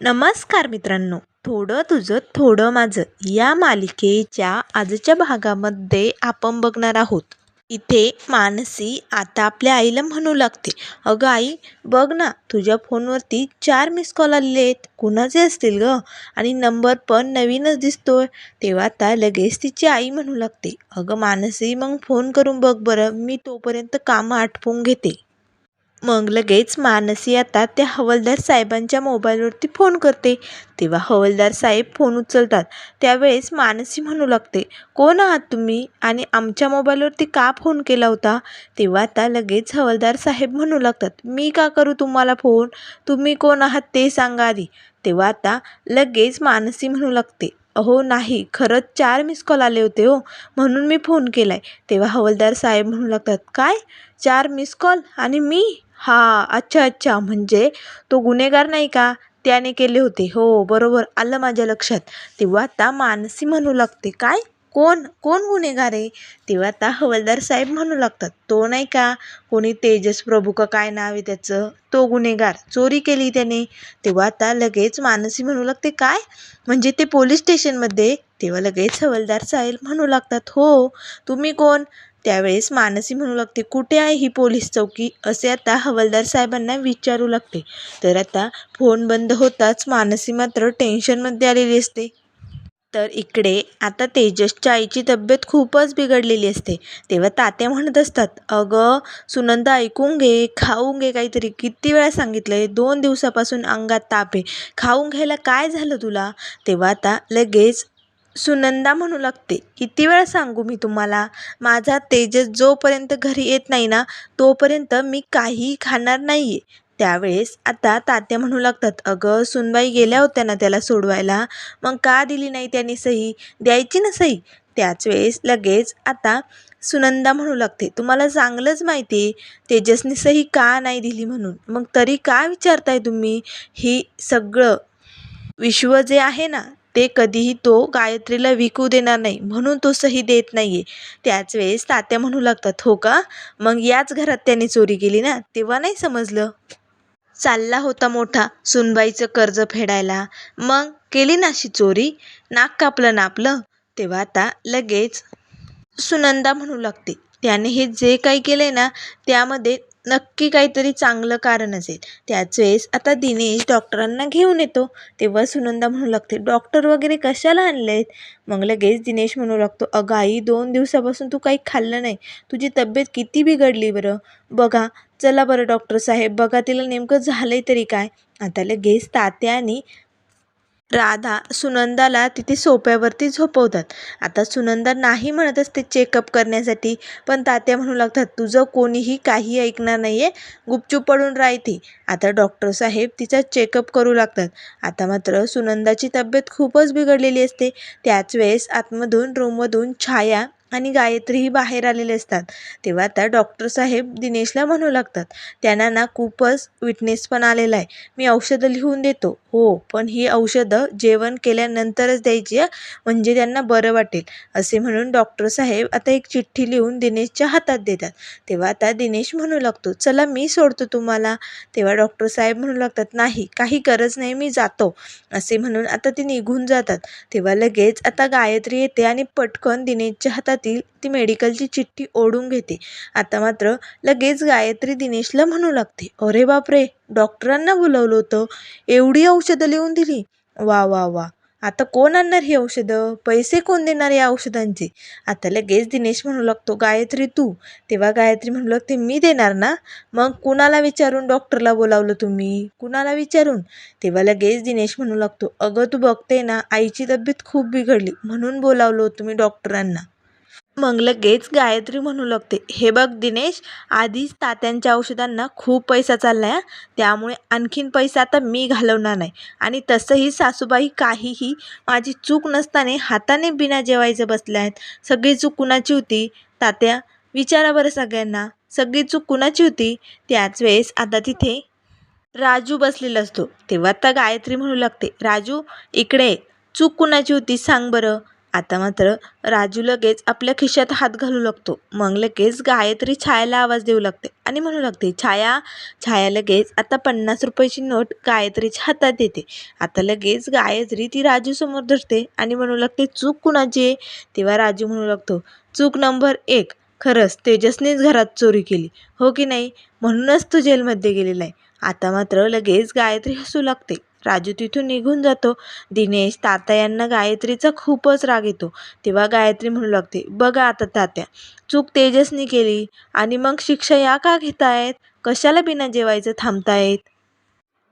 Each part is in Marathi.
नमस्कार मित्रांनो. थोडं तुझं थोडं माझं या मालिकेच्या आजच्या भागामध्ये आपण बघणार आहोत. इथे मानसी आता आपल्या आईला म्हणू लागते अगं आई बघ ना तुझ्या फोनवरती चार मिस कॉल आलेले आहेत. कुणाचे असतील ग? आणि नंबर पण नवीनच दिसतोय. तेव्हा आता लगेच तिची आई म्हणू लागते अगं मानसी मग फोन करून बघ बरं मी तोपर्यंत कामं आटपून घेते. मग लगेच मानसी आता त्या हवालदार साहेबांच्या मोबाईलवरती फोन करते. तेव्हा हवालदार साहेब फोन उचलतात. त्यावेळेस मानसी म्हणू लागते कोण आहात तुम्ही? आणि आमच्या मोबाईलवरती का फोन केला होता? तेव्हा आता लगेच हवालदार साहेब म्हणू लागतात मी का करू तुम्हाला फोन? तुम्ही कोण आहात ते सांगा आधी. तेव्हा आता लगेच मानसी म्हणू लागते अहो नाही खरंच चार मिस कॉल आले होते हो म्हणून मी फोन केला आहे तेव्हा हवालदार साहेब म्हणू लागतात काय? चार मिस कॉल? आणि मी? हां अच्छा अच्छा. म्हणजे तो गुन्हेगार नाही का? त्याने केले होते. हो बरोबर. आलं माझ्या लक्षात. तेव्हा आता मानसी म्हणू लागते. काय? कोण? कोण गुन्हेगार आहे? तेव्हा आता हवालदार साहेब म्हणू लागतात. तो नाही का? कोणी तेजस प्रभू का काय नाव आहे त्याचं? तो गुन्हेगार. चोरी केली त्याने. तेव्हा आता लगेच मानसी म्हणू लागते. काय? म्हणजे ते पोलीस स्टेशनमध्ये? तेव्हा लगेच हवालदार साहेब म्हणू लागतात. हो तुम्ही कोण? त्यावेळेस मानसी म्हणू लागते कुठे आहे ही पोलीस चौकी? असे आता हवालदार साहेबांना विचारू लागते. तर आता फोन बंद होताच मानसी मात्र टेन्शनमध्ये आलेली असते. तर इकडे आता तेजसच्या आईची तब्येत खूपच बिघडलेली असते. तेव्हा तात्या म्हणत असतात अगं सुनंदा ऐकून घे खाऊन घे काहीतरी. किती वेळा सांगितलं आहे दोन दिवसापासून अंगात ताप आहे. खाऊन घ्यायला काय झालं तुला? तेव्हा आता लगेच सुनंदा म्हणू लागते किती वेळा सांगू मी तुम्हाला? माझा तेजस जोपर्यंत घरी येत नाही ना तोपर्यंत मी काहीही खाणार नाही आहे त्यावेळेस आता तात्या म्हणू लागतात अगं सुनबाई गेल्या होत्या ना त्याला सोडवायला. मग का दिली नाही त्यांनी सही? द्यायची ना सही? त्याच वेळेस लगेच आता सुनंदा म्हणू लागते तुम्हाला चांगलंच माहिती आहे तेजसने सही का नाही दिली म्हणून? मग तरी का विचारताय तुम्ही? ही सगळं विश्व जे आहे ना ते कधीही तो गायत्रीला विकू देणार नाही म्हणून तो सही देत नाही आहे त्याच वेळेस तात्या म्हणू लागतात हो का? मग याच घरात त्याने चोरी केली ना? तेव्हा नाही समजलं? चालला होता मोठा सुनबाईचं कर्ज फेडायला. मग केली ना अशी चोरी? नाक कापलं नापलं तेव्हा आता लगेच सुनंदा म्हणू लागते. त्याने हे जे काही केलं ना त्यामध्ये नक्की काहीतरी चांगलं कारण असेल. त्याच वेळेस आता दिनेश डॉक्टरांना घेऊन येतो. तेव्हा सुनंदा म्हणू लागते डॉक्टर वगैरे कशाला आणले आहेत मग लगेच दिनेश म्हणू लागतो अगं आई दोन दिवसापासून तू काही खाल्लं नाही. तुझी तब्येत किती बिघडली बरं? बघा चला बरं डॉक्टर साहेब बघा तिला नेमकं झालं आहे तरी काय? आता लगेच तात्या आणि राधा सुनंदाला तिथे सोप्यावरती झोपवतात. आता सुनंदा नाही म्हणत असते चेकअप करण्यासाठी पण तात्या म्हणू लागतात तुझं कोणीही काही ऐकणार नाही आहे गुपचूप पडून राहते आता डॉक्टर साहेब तिचा चेकअप करू लागतात. आता मात्र सुनंदाची तब्येत खूपच बिघडलेली असते. त्याच वेळेस आतमधून रूममधून छाया आणि गायत्रीही बाहेर आलेले असतात. तेव्हा आता डॉक्टर साहेब दिनेशला म्हणू लागतात त्यांना ना खूपच विटनेस पण आलेला आहे. मी औषधं लिहून देतो. हो पण ही औषधं जेवण केल्यानंतरच द्यायची म्हणजे त्यांना बरं वाटेल. असे म्हणून डॉक्टर साहेब आता एक चिठ्ठी लिहून दिनेशच्या हातात देतात. तेव्हा आता दिनेश म्हणू लागतो चला मी सोडतो तुम्हाला. तेव्हा डॉक्टर साहेब म्हणू लागतात नाही काही गरज नाही मी जातो. असे म्हणून आता ते निघून जातात. तेव्हा लगेच आता गायत्री येते आणि पटकन दिनेशच्या हातात हातातील ती मेडिकलची चिठ्ठी ओढून घेते. आता मात्र लगेच गायत्री दिनेशला म्हणू लागते अरे बापरे डॉक्टरांना बोलवलं होतं. एवढी औषधं लिहून दिली. वा वा वा. आता कोण आणणार ही औषधं? पैसे कोण देणार या औषधांचे? आता लगेच दिनेश म्हणू लागतो गायत्री तू. तेव्हा गायत्री म्हणू लागते मी देणार ना? मग कुणाला विचारून डॉक्टरला बोलावलं तुम्ही? कुणाला विचारून? तेव्हा लगेच दिनेश म्हणू लागतो अगं तू बघते ना आईची तब्येत खूप बिघडली म्हणून बोलावलं होतं मी डॉक्टरांना मग लगेच गायत्री म्हणू लागते हे बघ दिनेश आधीच तात्यांच्या औषधांना खूप पैसा चालला आहे त्यामुळे आणखीन पैसा आता मी घालवणार नाही. आणि तसंही सासूबाई काहीही माझी चूक नसताना हाताने बिना जेवायचं बसल्या आहेत. सगळी चूक कुणाची होती? तात्या विचारा बरं सगळ्यांना. सगळी चूक कुणाची होती? त्याच वेळेस आता तिथे राजू बसलेला असतो. तेव्हा आता गायत्री म्हणू लागते राजू इकडे चूक कुणाची होती? सांग बरं. आता मात्र राजू लगेच आपल्या खिशात हात घालू लागतो. मग लगेच गायत्री छायाला आवाज देऊ लागते आणि म्हणू लागते छाया छाया लगेच आता पन्नास रुपयाची नोट गायत्रीच्या हातात देते. आता लगेच गायत्री ती राजूसमोर धरते आणि म्हणू लागते चूक कुणाची आहे? तेव्हा राजू म्हणू लागतो चूक नंबर एक. खरंच तेजसनेच घरात चोरी केली. हो की नाही? म्हणूनच तू जेलमध्ये गेलेला आहे. आता मात्र लगेच गायत्री हसू लागते. राजू तिथून निघून जातो. दिनेश तात्या यांना गायत्रीचा खूपच राग येतो. तेव्हा गायत्री म्हणू लागते बघा आता तात्या चूक तेजसनी केली आणि मग शिक्षा या का घेतायत? कशाला बिना जेवायचं थांबतायत?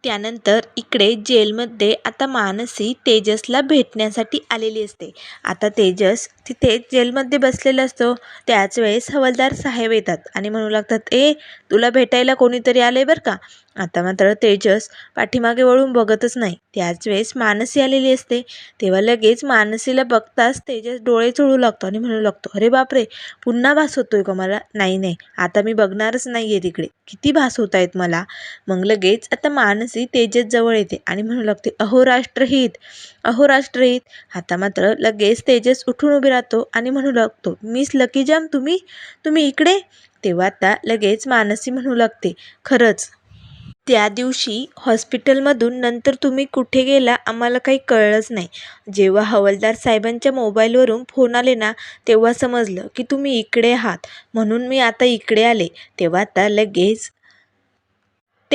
त्यानंतर इकडे जेलमध्ये आता मानसी तेजसला भेटण्यासाठी आलेली असते. आता तेजस तिथे जेलमध्ये बसलेला असतो. त्याच वेळेस हवालदार साहेब येतात आणि म्हणू लागतात ए तुला भेटायला कोणीतरी आले बरं का? आता मात्र तेजस पाठीमागे वळून बघतच नाही. त्याच वेळेस मानसी आलेली असते. तेव्हा लगेच मानसीला बघताच तेजस डोळे चोळू लागतो आणि म्हणू लागतो अरे बापरे पुन्हा भास होतोय का मला. नाही नाही आता मी बघणारच नाही आहे तिकडे. किती भास होत आहेत मला. मग लगेच आता मानसी तेजस जवळ येते आणि म्हणू लागते अहो राष्ट्रहित अहो राष्ट्रहित. आता मात्र लगेच तेजस उठून उभे राहतो आणि म्हणू लागतो मिस लकी जॅम तुम्ही तुम्ही इकडे? तेव्हा आता लगेच मानसी म्हणू लागते खरंच त्या दिवशी हॉस्पिटलमधून नंतर तुम्ही कुठे गेला आम्हाला काही कळलंच नाही. जेव्हा हवालदार साहेबांच्या मोबाईलवरून फोन आले ना तेव्हा समजलं की तुम्ही इकडे आहात. म्हणून मी आता इकडे आले. तेव्हा आता लगेच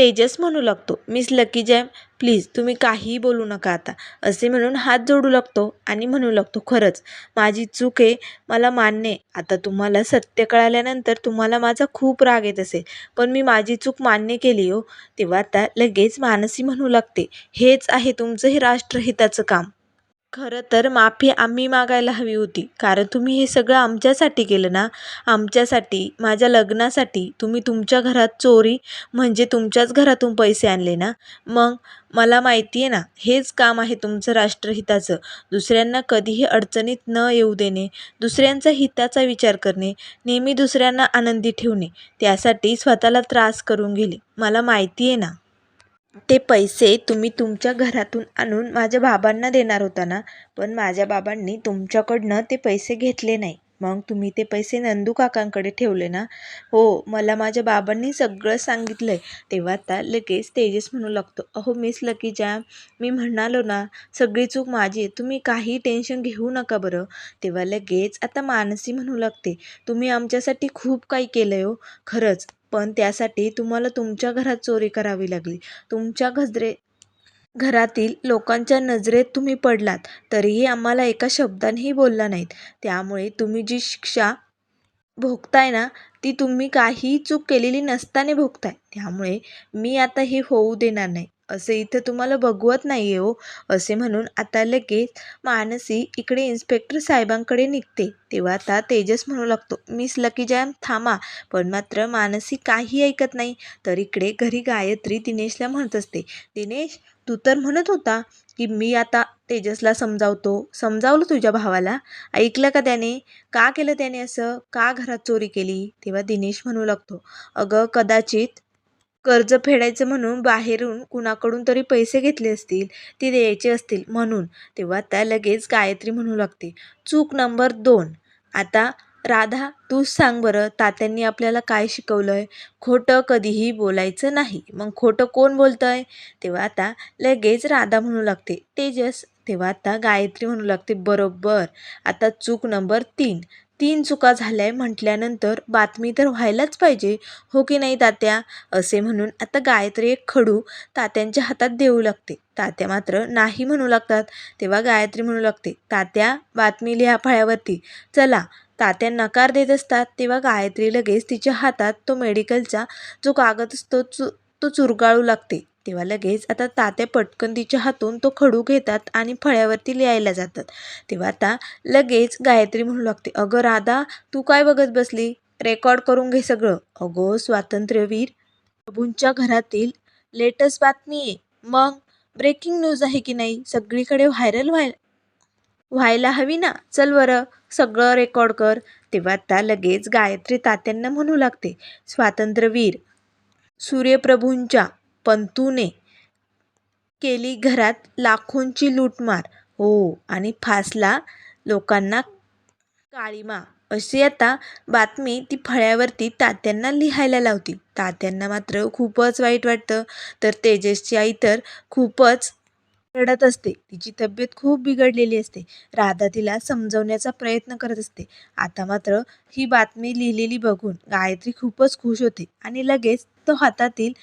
तेजस म्हणू लागतो. मिस लकी जॅम प्लीज तुम्ही काहीही बोलू नका आता. असे म्हणून हात जोडू लागतो आणि म्हणू लागतो खरंच माझी चूक आहे मला मान्य आहे. आता तुम्हाला सत्य कळाल्यानंतर तुम्हाला माझा खूप राग येत असेल. पण मी माझी चूक मान्य केली हो. तेव्हा आता लगेच मानसी म्हणू लागते हेच आहे तुमचं हे राष्ट्रहिताचं काम. खरं तर माफी आम्ही मागायला हवी होती. कारण तुम्ही हे सगळं आमच्यासाठी केलं ना? आमच्यासाठी माझ्या लग्नासाठी तुम्ही तुमच्या घरात चोरी म्हणजे तुमच्याच घरातून पैसे आणले ना? मग? मला माहिती आहे ना हेच काम आहे तुमचं राष्ट्रहिताचं. दुसऱ्यांना कधीही अडचणीत न येऊ देणे दुसऱ्यांचा हिताचा विचार करणे नेहमी दुसऱ्यांना आनंदी ठेवणे त्यासाठी स्वतःला त्रास करून गेले. मला माहिती आहे ना? ते पैसे तुम्ही तुमच्या घरातून आणून माझ्या बाबांना देणार होता ना? पण माझ्या बाबांनी तुमच्याकडनं ते पैसे घेतले नाही. मग तुम्ही ते पैसे नंदू काकांकडे ठेवले ना? हो मला माझ्या बाबांनी सगळं सांगितलं आहे तेव्हा आता लगेच तेजस म्हणू लागतो अहो मिस लकी जॅम मी म्हणालो ना सगळी चूक माझी तुम्ही काही टेन्शन घेऊ नका बरं. तेव्हा लगेच आता मानसी म्हणू लागते तुम्ही आमच्यासाठी खूप काही केलं आहे हो खरंच. पण त्यासाठी तुम्हाला तुमच्या घरात चोरी करावी लागली. तुमच्या गजरे घरातील लोकांच्या नजरेत तुम्ही पडलात तरीही आम्हाला एका शब्दानेही बोलला नाहीत. त्यामुळे तुम्ही जी शिक्षा भोगताय ना ती तुम्ही काहीही चूक केलेली नसताना भोगताय. त्यामुळे मी आता हे होऊ देणार नाही. असे इथं तुम्हाला बघवत नाही आहे हो. असे म्हणून आता लगेच मानसी इकडे इन्स्पेक्टर साहेबांकडे निघते. तेव्हा आता तेजस म्हणू लागतो मिस लकी जॅम थांबा. पण मात्र मानसी काही ऐकत नाही. तर इकडे घरी गायत्री दिनेशला म्हणत असते दिनेश तू तर म्हणत होता की मी आता तेजसला समजावतो. समजावलं तुझ्या भावाला? ऐकलं का त्याने? का केलं त्याने असं? का घरात चोरी केली? तेव्हा दिनेश म्हणू लागतो अगं कदाचित कर्ज फेडायचं म्हणून बाहेरून कुणाकडून तरी पैसे घेतले असतील ते द्यायचे असतील म्हणून. तेव्हा त्या लगेच गायत्री म्हणू लागते चूक नंबर दोन. आता राधा तूच सांग बरं तात्यांनी आपल्याला काय शिकवलं आहे खोटं कधीही बोलायचं नाही. मग खोटं कोण बोलतं आहे तेव्हा आता लगेच राधा म्हणू लागते. तेजस तेव्हा आता गायत्री म्हणू लागते. बरोबर. आता चूक नंबर तीन. तीन चुका झाल्या आहे म्हटल्यानंतर बातमी तर व्हायलाच पाहिजे. हो की नाही तात्या? असे म्हणून आता गायत्री एक खडू तात्यांच्या हातात देऊ लागते. तात्या मात्र नाही म्हणू लागतात. तेव्हा गायत्री म्हणू लागते तात्या बातमी लिहा फळ्यावरती. चला तात्या नकार देत असतात तेव्हा गायत्री लगेच तिच्या हातात तो मेडिकलचा जो कागद असतो चु तो चुरगाळू लागते. तेव्हा लगेच आता तात्या पटकन तिच्या हातून तो खडू घेतात आणि फळ्यावरती लिहायला जातात. तेव्हा आता लगेच गायत्री म्हणू लागते अगं राधा तू काय बघत बसली? रेकॉर्ड करून घे सगळं. अगो स्वातंत्र्यवीर प्रभूंच्या घरातील लेटेस्ट बातमी आहे. मग ब्रेकिंग न्यूज आहे की नाही? सगळीकडे व्हायरल व्हाय व्हायला हवी ना? चल बरं. सगळं रेकॉर्ड कर. तेव्हा आता लगेच गायत्री तात्यांना म्हणू लागते स्वातंत्र्यवीर सूर्यप्रभूंच्या पंतूने केली घरात लाखोंची लूटमार. हो आणि फासला लोकांना काळीमा. अशी आता बातमी ती फळ्यावरती तात्यांना लिहायला लावती. तात्यांना मात्र खूपच वाईट वाटतं. तर तेजसची आई तर खूपच रडत असते. तिची तब्येत खूप बिघडलेली असते. राधा तिला समजवण्याचा प्रयत्न करत असते. आता मात्र ही बातमी लिहिलेली बघून गायत्री खूपच खुश होते आणि लगेच तो हातातील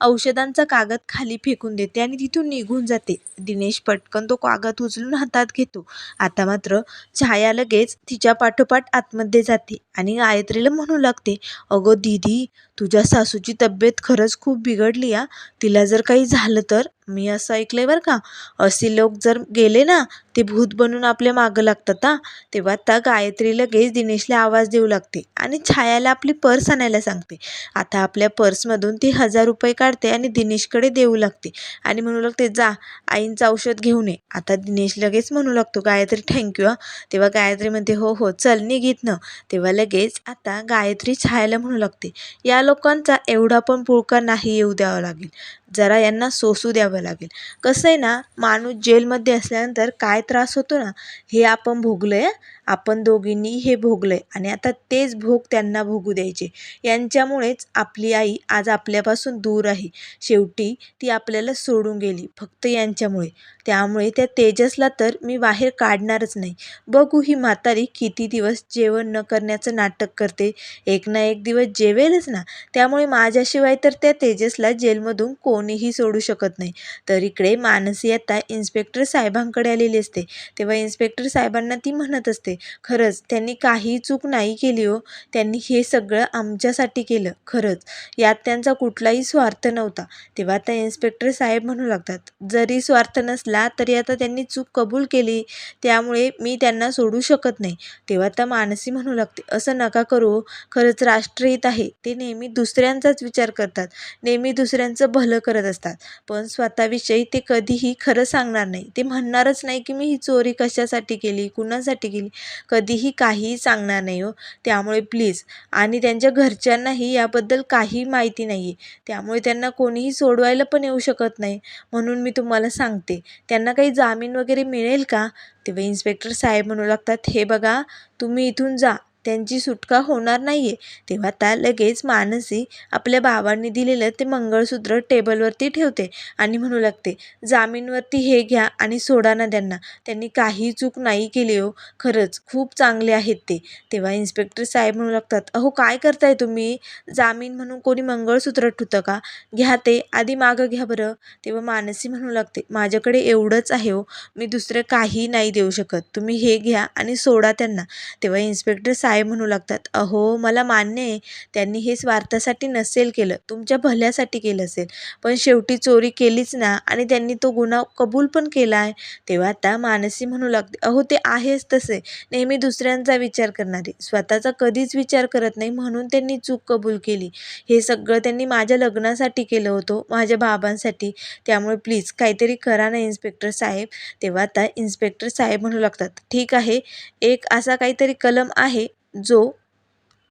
औषधांचा कागद खाली फेकून देते आणि तिथून निघून जाते. दिनेश पटकन तो कागद उचलून हातात घेतो. आता मात्र छाया लगेच तिच्या पाठोपाठ आतमध्ये जाते आणि गायत्रीला म्हणू लागते अगं दीदी तुझ्या सासूची तब्येत खरंच खूप बिघडली आ तिला जर काही झालं तर? मी असं ऐकलंय बरं का. असे लोक जर गेले ना ते भूत बनून आपल्या मागं लागतात हा. तेव्हा त्या गायत्री लगेच दिनेशला आवाज देऊ लागते आणि छायाला आपली पर्स आणायला सांगते. आता आपल्या पर्समधून ती हजार रुपये काढते आणि दिनेशकडे देऊ लागते. आणि म्हणू लागते जा आईंचं औषध घेऊन ये. आता दिनेश लगेच म्हणू लागतो गायत्री थँक्यू हा. तेव्हा गायत्री म्हणते हो हो चल निघित न तेव्हा लगेच आता गायत्री छायाला म्हणू लागते या लोकांचा एवढा पण पुळका नाही येऊ द्यावा लागेल. जरा यांना सोसू द्यावं लागेल. कसं आहे ना माणूस जेलमध्ये असल्यानंतर काय त्रास होतो ना हे आपण भोगलं आहे आपण दोघींनी हे भोगलं आहे आणि आता तेच भोग त्यांना भोगू द्यायचे. यांच्यामुळेच आपली आई आज आपल्यापासून दूर आहे. शेवटी ती आपल्याला सोडून गेली फक्त यांच्यामुळे. त्यामुळे त्या तेजसला तर मी बाहेर काढणारच नाही. बघू ही म्हातारी किती दिवस जेवण न करण्याचं नाटक करते. एक ना एक दिवस जेवेलच ना. त्यामुळे माझ्याशिवाय तर त्या तेजसला जेलमधून कोण कोणीही सोडू शकत नाही. तर इकडे मानसी आता इन्स्पेक्टर साहेबांकडे आलेली असते. तेव्हा इन्स्पेक्टर साहेबांना ती म्हणत असते खरंच त्यांनी काही चूक नाही केली हो. त्यांनी हे सगळं आमच्यासाठी केलं खरंच. यात त्यांचा कुठलाही स्वार्थ नव्हता. तेव्हा आता इन्स्पेक्टर साहेब म्हणू लागतात जरी स्वार्थ नसला तरी आता त्यांनी चूक कबूल केली. त्यामुळे मी त्यांना सोडू शकत नाही. तेव्हा आता मानसी म्हणू लागते असं नका करू हो. खरंच राष्ट्रहित आहे. ते नेहमी दुसऱ्यांचाच विचार करतात. नेहमी दुसऱ्यांचं भलं करत असतात. पण स्वतःविषयी ते कधीही खरं सांगणार नाही. ते म्हणणारच नाही की मी ही चोरी कशासाठी केली कुणासाठी केली? कधीही काहीही सांगणार नाही हो. त्यामुळे प्लीज आणि त्यांच्या घरच्यांनाही याबद्दल काही माहिती नाही आहे त्यामुळे त्यांना कोणीही सोडवायला पण येऊ शकत नाही. म्हणून मी तुम्हाला सांगते. त्यांना काही जामीन वगैरे मिळेल का? तेव्हा इन्स्पेक्टर साहेब म्हणू लागतात हे बघा तुम्ही इथून जा. त्यांची सुटका होणार नाही आहे तेव्हा त्या लगेच मानसी आपल्या बाबांनी दिलेलं ते मंगळसूत्र टेबलवरती ठेवते आणि म्हणू लागते जामीनवरती हे घ्या आणि सोडा ना त्यांना. त्यांनी काही चूक नाही केली हो. खरंच खूप चांगले आहेत ते. तेव्हा इन्स्पेक्टर साहेब म्हणू लागतात अहो काय करताय तुम्ही? जामीन म्हणून कोणी मंगळसूत्र ठुतं का? घ्या ते आधी मागं घ्या बरं. तेव्हा मानसी म्हणू लागते माझ्याकडे एवढंच आहे हो. मी दुसरं काही नाही देऊ शकत. तुम्ही हे घ्या आणि सोडा त्यांना. तेव्हा इन्स्पेक्टर साहेब म्हणू लागतात? अहो मला मान्य आहे. त्यांनी हे स्वार्थासाठी नसेल केलं. तुमच्या भल्यासाठी केलं असेल. पण शेवटी चोरी केलीच ना आणि त्यांनी तो गुन्हा कबूल पण केला आहे. तेव्हा आता मानसी म्हणू लागते अहो ते आहेच तसे. नेहमी दुसऱ्यांचा विचार करणारे. स्वतःचा कधीच विचार करत नाही म्हणून त्यांनी चूक कबूल केली. हे सगळं त्यांनी माझ्या लग्नासाठी केलं होतं माझ्या बाबांसाठी. त्यामुळे प्लीज काहीतरी करा ना इन्स्पेक्टर साहेब. तेव्हा आता इन्स्पेक्टर साहेब म्हणू लागतात ठीक आहे. एक असा काहीतरी कलम आहे जो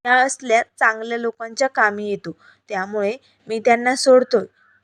त्या असल्या चांगल्या लोकांच्या कामी येतो. त्यामुळे मी त्यांना सोडतो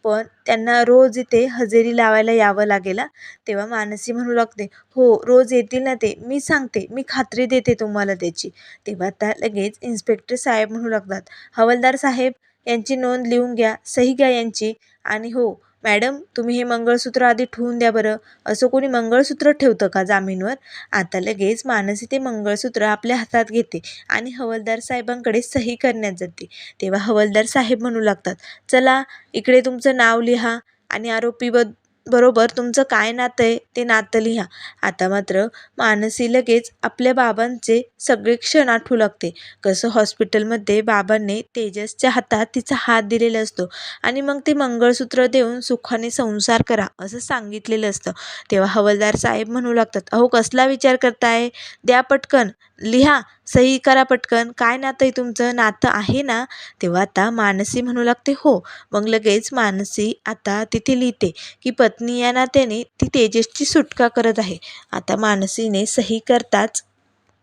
पण त्यांना रोज इथे हजेरी लावायला यावं लागेल तेव्हा मानसी म्हणू लागते हो रोज येतील ना ते. मी सांगते. मी खात्री देते तुम्हाला त्याची. तेव्हा त्या लगेच इन्स्पेक्टर साहेब म्हणू लागतात हवालदार साहेब यांची नोंद लिहून घ्या. सही घ्या यांची. आणि हो मॅडम तुम्ही हे मंगळसूत्र आधी ठेवून द्या बरं. असं कोणी मंगळसूत्र ठेवतं का जामीनवर? आता लगेच मानसी ते मंगळसूत्र आपल्या हातात घेते आणि हवलदार साहेबांकडे सही करण्यात जाते. तेव्हा हवलदार साहेब म्हणू लागतात चला इकडे तुमचं नाव लिहा आणि आरोपीबद्द बरोबर तुमचं काय नातं आहे ते नातं लिहा. आता मात्र मानसी लगेच आपल्या बाबांचे सगळे क्षण आठवू लागते. कसं हॉस्पिटलमध्ये बाबांनी तेजसच्या हातात तिचा हात दिलेला असतो आणि मग ते मंगळसूत्र देऊन सुखाने संसार करा असं सांगितलेलं असतं. तेव्हा हवालदार साहेब म्हणू लागतात अहो कसला विचार करताय? द्या पटकन. लिहा सही करा पटकन. काय नातं आहे तुमचं? नातं आहे ना? तेव्हा आता मानसी म्हणू लागते हो. मग लगेच मानसी आता तिथे लिहिते की पत्नी या नात्याने ती तेजसची सुटका करत आहे. आता मानसीने सही करताच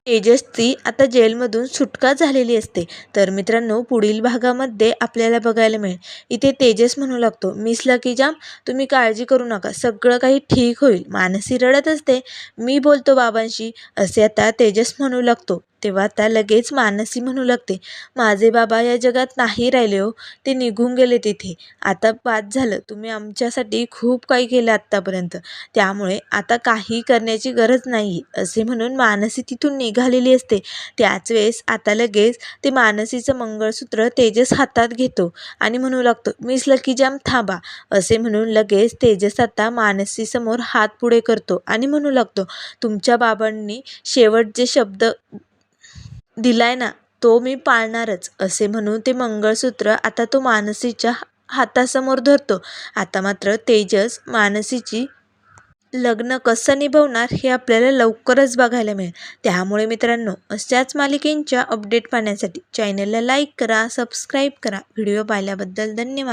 तेजसची आता जेलमधून सुटका झालेली असते. तर मित्रांनो पुढील भागामध्ये आपल्याला बघायला मिळेल. इथे तेजस म्हणू लागतो मिस लकी जाम तुम्ही काळजी करू नका. सगळं काही ठीक होईल. मानसी रडत असते. मी बोलतो बाबांशी. असे आता तेजस म्हणू लागतो. तेव्हा आता लगेच मानसी म्हणू लागते माझे बाबा या जगात नाही राहिले हो ते निघून गेले तिथे. आता बाद झालं तुम्ही आमच्यासाठी खूप काही केलं आत्तापर्यंत. त्यामुळे आता काही करण्याची गरज नाही असे म्हणून मानसी तिथून निघालेली असते. त्याच वेळेस आता लगेच ते मानसीचं मंगळसूत्र तेजस हातात घेतो आणि म्हणू लागतो मिस लकी जाम थांबा असे म्हणून लगेच तेजस आता मानसीसमोर हात पुढे करतो आणि म्हणू लागतो तुमच्या बाबांनी शेवट जे शब्द दिलाय ना तो मी पाळणारच असे म्हणून ते मंगळसूत्र आता तो मानसीच्या हातासमोर धरतो. आता मात्र तेजस मानसीची लग्न कसं निभवणार हे आपल्याला लवकरच बघायला मिळेल. त्यामुळे मित्रांनो अशाच मालिकेंच्या अपडेट पाहण्यासाठी चॅनलला लाईक करा सबस्क्राईब करा. व्हिडिओ पाहिल्याबद्दल धन्यवाद.